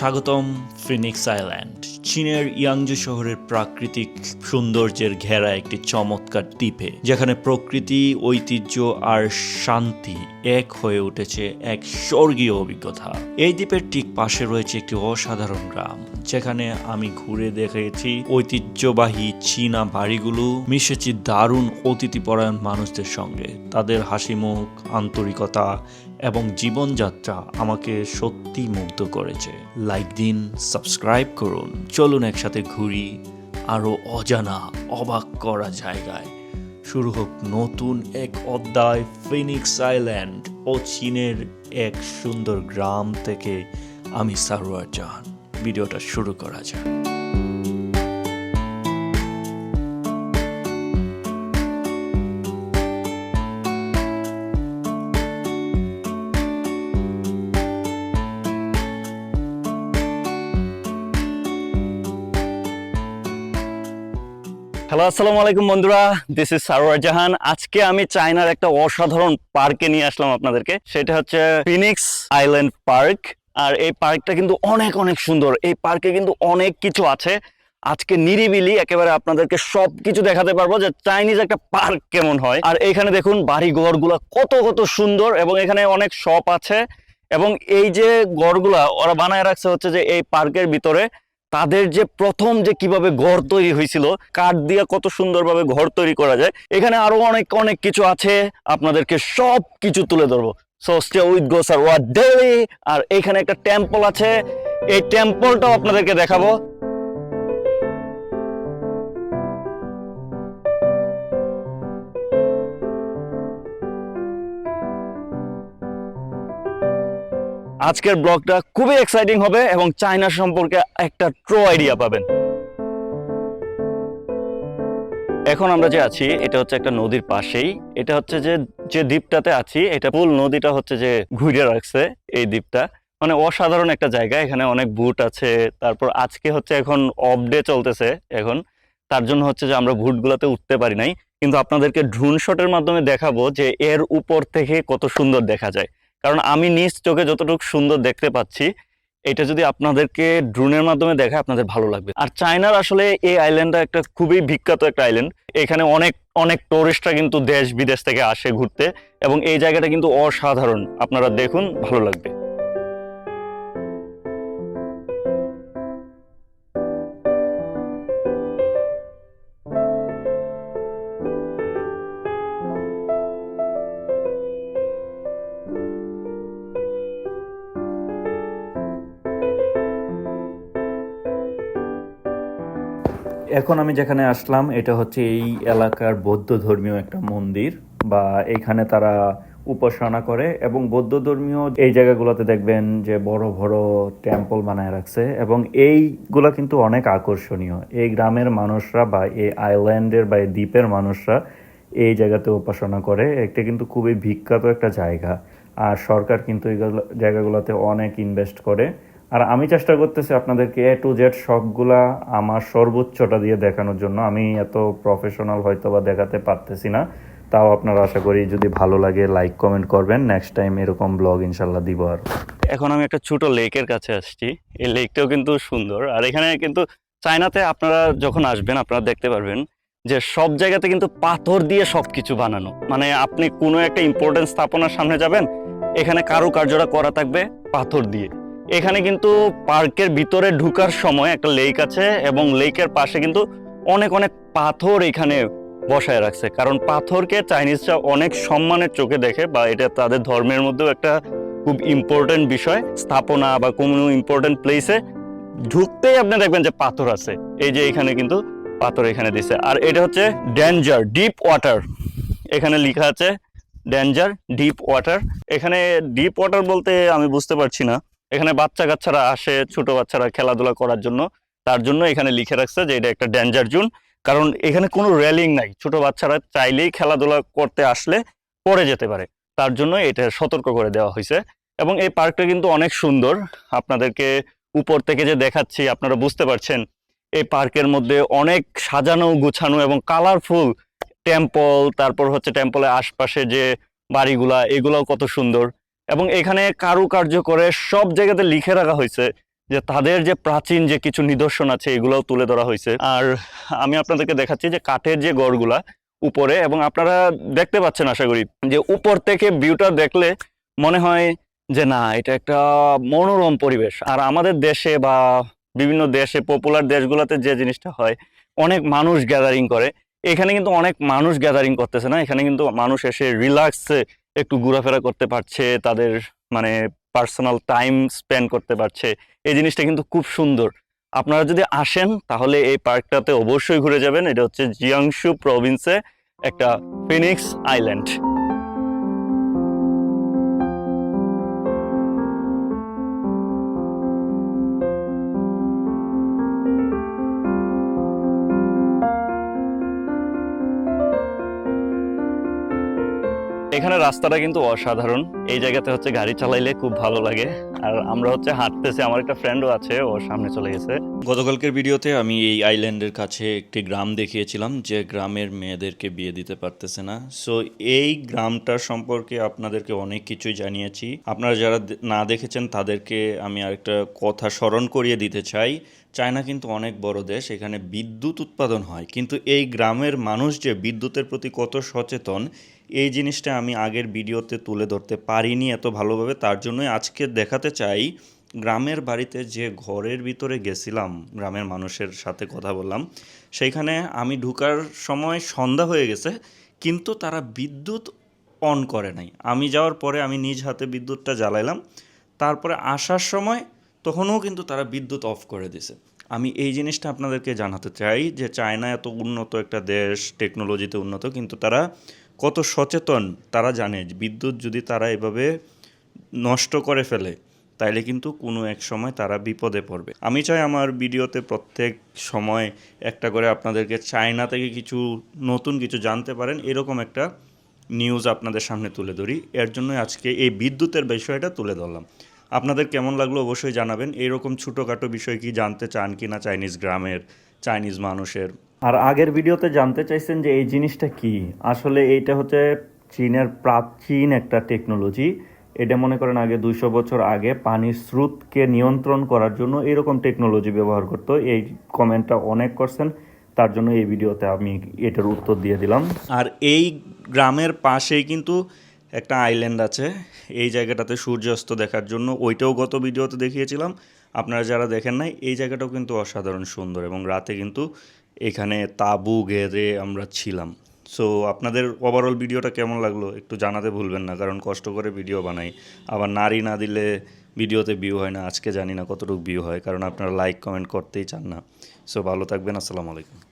স্বাগতম Phoenix island. চীনের ইয়াংজু শহরের প্রাকৃতিক সৌন্দর্যের ঘেরা একটি চমৎকার দ্বীপে, যেখানে প্রকৃতি, ঐতিহ্য আর শান্তি এক হয়ে উঠেছে এক স্বর্গীয় অভিজ্ঞতা। এই দ্বীপের ঠিক পাশে রয়েছে একটি অসাধারণ গ্রাম, যেখানে আমি ঘুরে দেখেছি ঐতিহ্যবাহী চীনা বাড়িগুলো, মিশেছি দারুণ অতিথিপরায়ণ মানুষদের সঙ্গে। তাদের হাসি মুখ আন্তরিকতা এবং জীবনযাত্রা আমাকে সত্যি মুগ্ধ করেছে। লাইক দিন, সাবস্ক্রাইব করুন। চলুন একসাথে ঘুরি আরও অজানা, অবাক করা জায়গায়। শুরু হোক নতুন এক অধ্যায় ফিনিক্স আইল্যান্ড ও চীনের এক সুন্দর গ্রাম থেকে আমি সারোয়ার জাহান। ভিডিওটা শুরু করা যাক। হ্যালো আসসালামু আলাইকুম বন্ধুরা। দিস ইজ সারোয়ার জাহান আজকে আমি চায়নার একটা অসাধারণ পার্কে নিয়ে আসলাম আপনাদেরকে। সেটা হচ্ছে ফিনিক্স আইল্যান্ড পার্ক আর এই পার্কটা কিন্তু অনেক অনেক সুন্দর। এই পার্কে কিন্তু অনেক কিছু আছে। আজকে নিরিবিলি একেবারে আপনাদেরকে সব কিছু দেখাতে পারব যে চাইনিজ একটা পার্ক কেমন হয়। আর এখানে দেখুন বাড়ি ঘরগুলা কত কত সুন্দর এবং এখানে অনেক শপ আছে। এবং এই যে ঘরগুলা ওরা বানায় রাখছে হচ্ছে যে এই পার্কের ভিতরে তাদের যে প্রথম যে কীভাবে ঘর তৈরি হয়েছিল, কাঠ দিয়ে কত সুন্দরভাবে ঘর তৈরি করা যায়, এখানে আরও অনেক অনেক কিছু আছে। আপনাদেরকে সব কিছু তুলে ধরবো। উইথ আর এখানে একটা টেম্পল আছে। এই টেম্পলটাও আপনাদেরকে দেখাবো। আজকের ব্লগটা খুবই এক্সাইটিং হবে এবং চায়না সম্পর্কে একটা ট্রো আইডিয়া পাবেন। এখন আমরা যে আছি, এটা হচ্ছে একটা নদীর পাশেই। এটা হচ্ছে যে যে দ্বীপটাতে আছি, এটা পুল নদীটা হচ্ছে যে ঘুরে রাখছে এই দ্বীপটা। মানে অসাধারণ একটা জায়গা, এখানে অনেক বুট আছে। তারপর আজকে হচ্ছে এখন অফ ডে চলতেছে এখন। তার জন্য হচ্ছে যে আমরা বুটগুলোতে উঠতে পারি নাই। কিন্তু আপনাদেরকে ড্রোন শটের মাধ্যমে দেখাবো যে এর উপর থেকে কত সুন্দর দেখা যায়। কারণ আমি নিজ চোখে যতটুকু সুন্দর দেখতে পাচ্ছি, এটা যদি আপনাদেরকে ড্রোনের মাধ্যমে দেখায়, আপনাদের ভালো লাগবে। আর চায়নার আসলে এই আইল্যান্ডটা একটা খুবই বিখ্যাত একটা আইল্যান্ড এখানে অনেক অনেক টুরিস্টরা কিন্তু দেশ বিদেশ থেকে আসে ঘুরতে এবং এই জায়গাটা কিন্তু অসাধারণ। আপনারা দেখুন, ভালো লাগবে। এখন আমি যেখানে আসলাম, এটা হচ্ছে এই এলাকার বৌদ্ধ ধর্মীয় একটা মন্দির বা এখানে তারা উপাসনা করে এবং বৌদ্ধ ধর্মীয় এই জায়গাগুলোতে দেখবেন যে বড় বড় টেম্পল বানায় রাখছে এবং এইগুলা কিন্তু অনেক আকর্ষণীয়। এই গ্রামের মানুষরা বা এই আইল্যান্ডের বা এই দ্বীপের মানুষরা এই জায়গাতে উপাসনা করে। এটা কিন্তু খুবই বিখ্যাত একটা জায়গা। আর সরকার কিন্তু এই জায়গাগুলোতে অনেক ইনভেস্ট করে। আর আমি চেষ্টা করতেছি আপনাদেরকে এ টু জেড সবগুলা আমার সর্বোচ্চটা দিয়ে দেখানোর জন্য। আমি এত প্রফেশনাল হয়তো বা দেখাতে পারতেছি না, তাও আপনারা আশা করি যদি ভালো লাগে লাইক কমেন্ট করবেন। নেক্সট টাইম এরকম ব্লগ ইনশাল্লাহ দিব আর। এখন আমি একটা ছোট লেকের কাছে আসছি। এই লেকটাও কিন্তু সুন্দর। আর এখানে কিন্তু চায়নাতে আপনারা যখন আসবেন, আপনারা দেখতে পারবেন যে সব জায়গাতে কিন্তু পাথর দিয়ে সবকিছু বানানো। মানে আপনি কোনো একটা ইম্পর্টেন্ট স্থাপনার সামনে যাবেন, এখানে কারুকার্যটা করা থাকবে পাথর দিয়ে। এখানে কিন্তু পার্কের ভিতরে ঢুকার সময় একটা লেক আছে এবং লেকের পাশে কিন্তু অনেক অনেক পাথর এখানে বসায় রাখছে। কারণ পাথরকে চাইনিজরা অনেক সম্মানের চোখে দেখে বা এটা তাদের ধর্মের মধ্যেও একটা খুব ইম্পর্টেন্ট বিষয়। স্থাপনা বা কোনো ইম্পর্টেন্ট প্লেসে ঢুকতেই আপনি দেখবেন যে পাথর আছে। এই যে এখানে কিন্তু পাথর এখানে দিছে। আর এটা হচ্ছে ডেঞ্জার ডিপ ওয়াটার এখানে লেখা আছে ডেঞ্জার ডিপ ওয়াটার এখানে ডিপ ওয়াটার বলতে আমি বুঝতে পারছি না। এখানে বাচ্চা কাচ্চারা আসে, ছোট বাচ্চারা খেলাধুলা করার জন্য। তার জন্য এখানে লিখে রাখছে যে এটা একটা ডেঞ্জার জোন কারণ এখানে কোনো রেলিং নাই। ছোট বাচ্চারা চাইলেই খেলাধুলা করতে আসলে পড়ে যেতে পারে। তার জন্য এটা সতর্ক করে দেওয়া হয়েছে। এবং এই পার্কটা কিন্তু অনেক সুন্দর। আপনাদেরকে উপর থেকে যে দেখাচ্ছি, আপনারা বুঝতে পারছেন, এই পার্কের মধ্যে অনেক সাজানো, গুছানো এবং কালারফুল টেম্পল তারপর হচ্ছে টেম্পলের আশপাশে যে বাড়িগুলা, এগুলাও কত সুন্দর। এবং এখানে কারুকার্য করে সব জায়গাতে লিখে রাখা হয়েছে যে তাদের যে প্রাচীন যে কিছু নিদর্শন আছে, এগুলোও তুলে ধরা হয়েছে। আর আমি আপনাদেরকে দেখাচ্ছি যে কাঠের যে গড়গুলা উপরে, এবং আপনারা দেখতে পাচ্ছেন, আশা করি, যে উপর থেকে ভিউটা দেখলে মনে হয় যে না, এটা একটা মনোরম পরিবেশ। আর আমাদের দেশে বা বিভিন্ন দেশে পপুলার দেশগুলোতে যে জিনিসটা হয়, অনেক মানুষ গ্যাদারিং করে। এখানে কিন্তু অনেক মানুষ গ্যাদারিং করতেছে না, এখানে কিন্তু মানুষ এসে রিল্যাক্সে একটু ঘোরাফেরা করতে পারছে, তাদের মানে পার্সোনাল টাইম স্পেন্ড করতে পারছে। এই জিনিসটা কিন্তু খুব সুন্দর। আপনারা যদি আসেন, তাহলে এই পার্কটাতে অবশ্যই ঘুরে যাবেন। এটা হচ্ছে জিয়াংশু প্রভিন্সে একটা ফিনিক্স আইল্যান্ড এখানে রাস্তাটা কিন্তু অসাধারণ। এই জায়গাতে হচ্ছে গাড়ি চালাইলে খুব ভালো লাগে। আর আমরা হচ্ছে হাঁটতেছি, আমার একটা ফ্রেন্ডও আছে, ও সামনে চলে গেছে। গতকালকের ভিডিওতে আমি এই আইল্যান্ডের কাছে একটি গ্রাম দেখিয়েছিলাম, যে গ্রামের মেয়েদেরকে বিয়ে দিতে পারতেছে না। সো এই গ্রামটার সম্পর্কে আপনাদেরকে অনেক কিছুই জানিয়েছি। আপনারা যারা না দেখেছেন, তাদেরকে আমি আরেকটা কথা স্মরণ করিয়ে দিতে চাই। চায়না কিন্তু অনেক বড় দেশ, এখানে বিদ্যুৎ উৎপাদন হয়। কিন্তু এই গ্রামের মানুষ যে বিদ্যুতের প্রতি কত সচেতন, এই জিনিসটা আমি আগের ভিডিওতে তুলে ধরতে পারিনি এত ভালোভাবে। তার জন্যই আজকে দেখাতে চাই, গ্রামের বাড়িতে যে ঘরের ভিতরে গেছিলাম, গ্রামের মানুষের সাথে কথা বললাম, সেইখানে আমি ঢুকার সময় সন্ধ্যা হয়ে গেছে, কিন্তু তারা বিদ্যুৎ অন করে নাই। আমি যাওয়ার পরে আমি নিজ হাতে বিদ্যুৎটা জ্বালাইলাম। তারপরে আসার সময় তখনও কিন্তু তারা বিদ্যুৎ অফ করে দিছে। আমি এই জিনিসটা আপনাদেরকে জানাতে চাই যে চায়না এত উন্নত একটা দেশ, টেকনোলজিতে উন্নত, কিন্তু তারা কত সচেতন, তারা জানে বিদ্যুৎ যদি তারা এভাবে নষ্ট করে ফেলে, তাইলে কিন্তু কোনো এক সময় তারা বিপদে পড়বে। আমি চাই আমার ভিডিওতে প্রত্যেক সময় একটা করে আপনাদেরকে চায়না থেকে কিছু নতুন কিছু জানতে পারেন, এরকম একটা নিউজ আপনাদের সামনে তুলে ধরি। এর জন্যই আজকে এই বিদ্যুতের বিষয়টা তুলে ধরলাম। আপনাদের কেমন লাগল অবশ্যই জানাবেন। এরকম ছোটোখাটো বিষয় কি জানতে চান কি না চাইনিজ গ্রামের চাইনিজ মানুষের? আর আগের ভিডিওতে জানতে চাইছেন যে এই জিনিসটা কি? আসলে এইটা হচ্ছে চীনের প্রাচীন একটা টেকনোলজি এটা মনে করেন আগে দুইশো বছর আগে পানির স্রোতকে নিয়ন্ত্রণ করার জন্য এরকম টেকনোলজি ব্যবহার করতো। এই কমেন্টটা অনেক করছেন তার জন্য এই ভিডিওতে আমি এটার উত্তর দিয়ে দিলাম। আর এই গ্রামের পাশেই কিন্তু একটা আইল্যান্ড আছে। এই জায়গাটাতে সূর্যাস্ত দেখার জন্য। ওইটাও গত ভিডিওতে দেখিয়েছিলাম। আপনারা যারা দেখেন নাই, এই জায়গাটাও কিন্তু অসাধারণ সুন্দর এবং রাতে কিন্তু এখানে তাঁবু গেড়ে আমরা ছিলাম। সো আপনাদের ওভারঅল ভিডিওটা কেমন লাগল? একটু জানাতে ভুলবেন না, কারণ কষ্ট করে ভিডিও বানাই। আবার নারী না দিলে ভিডিওতে ভিউ হয় না। আজকে জানি না কতটুকু ভিউ হয়, কারণ আপনারা লাইক কমেন্ট করতেই চান না। সো ভালো থাকবেন, আসসালামু আলাইকুম।